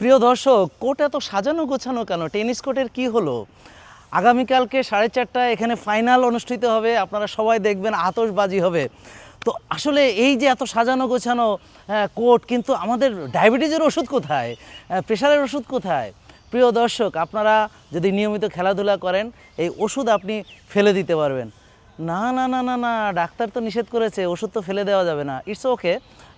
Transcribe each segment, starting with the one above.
প্রিয় দর্শক, কোর্ট এত সাজানো গোছানো কেন? টেনিস কোর্টের কি হলো? আগামীকালকে সাড়ে চারটায় এখানে ফাইনাল অনুষ্ঠিত হবে, আপনারা সবাই দেখবেন আতশবাজি হবে। তো আসলে এই যে এত সাজানো গোছানো কোর্ট, কিন্তু আমাদের ডায়াবেটিসের ওষুধ কোথায়? প্রেশারের ওষুধ কোথায়? প্রিয় দর্শক, আপনারা যদি নিয়মিত খেলাধুলা করেন, এই ওষুধ আপনি ফেলে দিতে পারবেন। না না না না না, ডাক্তার তো নিষেধ করেছে, ওষুধ তো ফেলে দেওয়া যাবে না। ইটস ওকে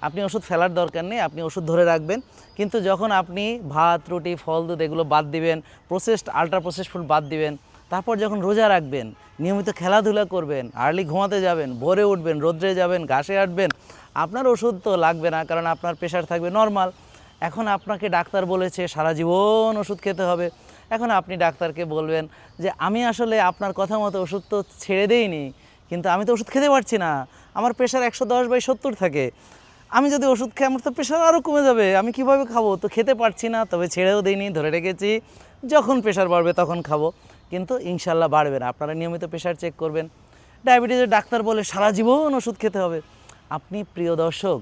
আপনি ওষুধ ফেলার দরকার নেই, আপনি ওষুধ ধরে রাখবেন। কিন্তু যখন আপনি ভাত, রুটি, ফল, দুধ এগুলো বাদ দিবেন প্রসেসড আল্ট্রা প্রসেসড ফুড বাদ দিবেন, তারপর যখন রোজা রাখবেন, নিয়মিত খেলাধুলা করবেন আর্লি ঘুমাতে যাবেন, ভোরে উঠবেন, রোদ্রে যাবেন, ঘাসে হাঁটবেন, আপনার ওষুধ তো লাগবে না, কারণ আপনার প্রেশার থাকবে নর্মাল এখন আপনাকে ডাক্তার বলেছে, সারা জীবন ওষুধ খেতে হবে। এখন আপনি ডাক্তারকে বলবেন যে, আমি আসলে আপনার কথা মতো ওষুধ তো ছেড়ে দেইনি, কিন্তু আমি তো ওষুধ খেতে পারছি না। আমার প্রেশার একশো দশ বাই সত্তর থাকে। আমি যদি ওষুধ খাই আমার তো প্রেশার আরও কমে যাবে। আমি কীভাবে খাব? তো খেতে পারছি না, তবে ছেড়েও দিইনি, ধরে রেখেছি। যখন প্রেশার বাড়বে তখন খাব। কিন্তু ইনশাল্লাহ বাড়বে না। আপনারা নিয়মিত প্রেশার চেক করবেন। ডায়াবেটিসের ডাক্তার বলে সারা জীবন ওষুধ খেতে হবে। আপনি প্রিয় দর্শক,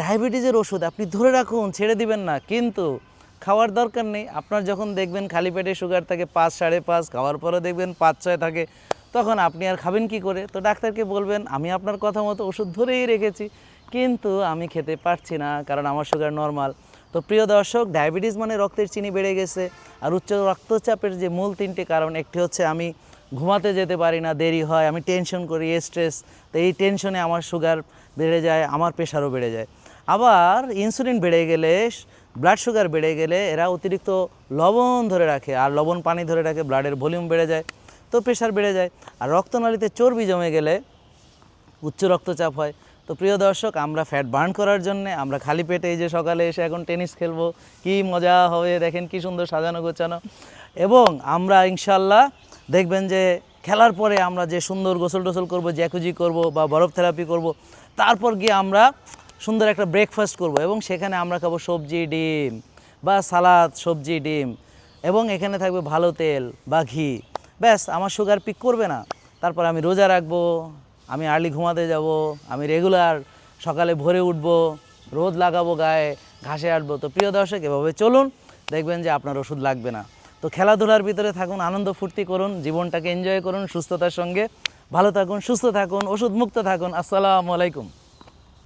ডায়াবেটিসের ওষুধ আপনি ধরে রাখুন, ছেড়ে দিবেন না। কিন্তু খাওয়ার দরকার নেই। আপনার যখন দেখবেন খালি পেটে সুগার থাকে পাঁচ, সাড়ে পাঁচ, খাওয়ার পরে দেখবেন পাঁচ, ছয় থাকে, তখন আপনি আর খাবেন কি করে? তো ডাক্তারকে বলবেন, আমি আপনার কথা মতো ওষুধ ধরেই রেখেছি, কিন্তু আমি খেতে পারছি না, কারণ আমার সুগার নর্মাল তো প্রিয় দর্শক ডায়াবেটিস মানে রক্তের চিনি বেড়ে গেছে, আর উচ্চ রক্তচাপের যে মূল তিনটে কারণ, একটি হচ্ছে আমি ঘুমাতে যেতে পারি না, দেরি হয়, আমি টেনশন করি স্ট্রেস তো এই টেনশনে আমার সুগার বেড়ে যায়, আমার প্রেশারও বেড়ে যায়। আবার ইনসুলিন বেড়ে গেলে ব্লাড সুগার বেড়ে গেলে এরা অতিরিক্ত লবণ ধরে রাখে, আর লবণ পানি ধরে রাখে ব্লাডের ভলিউম বেড়ে যায়, তো প্রেশার বেড়ে যায়। আর রক্তনালীতে চর্বি জমে গেলে উচ্চ রক্তচাপ হয়। তো প্রিয় দর্শক, আমরা ফ্যাট বার্ন করার জন্য আমরা খালি পেটে এই যে সকালে এসে এখন টেনিস খেলব, কি মজা হবে, দেখেন কি সুন্দর সাজানো গোছানো। এবং আমরা ইনশাল্লাহ দেখবেন যে খেলার পরে আমরা যে সুন্দর গোসল টোসল করব জ্যাকুজি করব বা বরফ থেরাপি করব, তারপর গিয়ে আমরা সুন্দর একটা ব্রেকফাস্ট করব এবং সেখানে আমরা খাব সবজি, ডিম বা সালাদ, সবজি, ডিম এবং এখানে থাকবে ভালো তেল বা ঘি। ব্যাস, আমার সুগার পিক করবে না। তারপর আমি রোজা রাখব, আমি আর্লি ঘুমাতে যাব, আমি রেগুলার সকালে ভোরে উঠব, রোদ লাগাবো গায়ে, ঘাসে আটবো। তো প্রিয় দর্শক, এভাবে চলুন, দেখবেন যে আপনার ওষুধ লাগবে না। তো খেলাধুলার ভিতরে থাকুন, আনন্দ ফুর্তি করুন, জীবনটাকে এনজয় করুন সুস্থতার সঙ্গে। ভালো থাকুন, সুস্থ থাকুন ওষুধ মুক্ত থাকুন। আসসালামু আলাইকুম।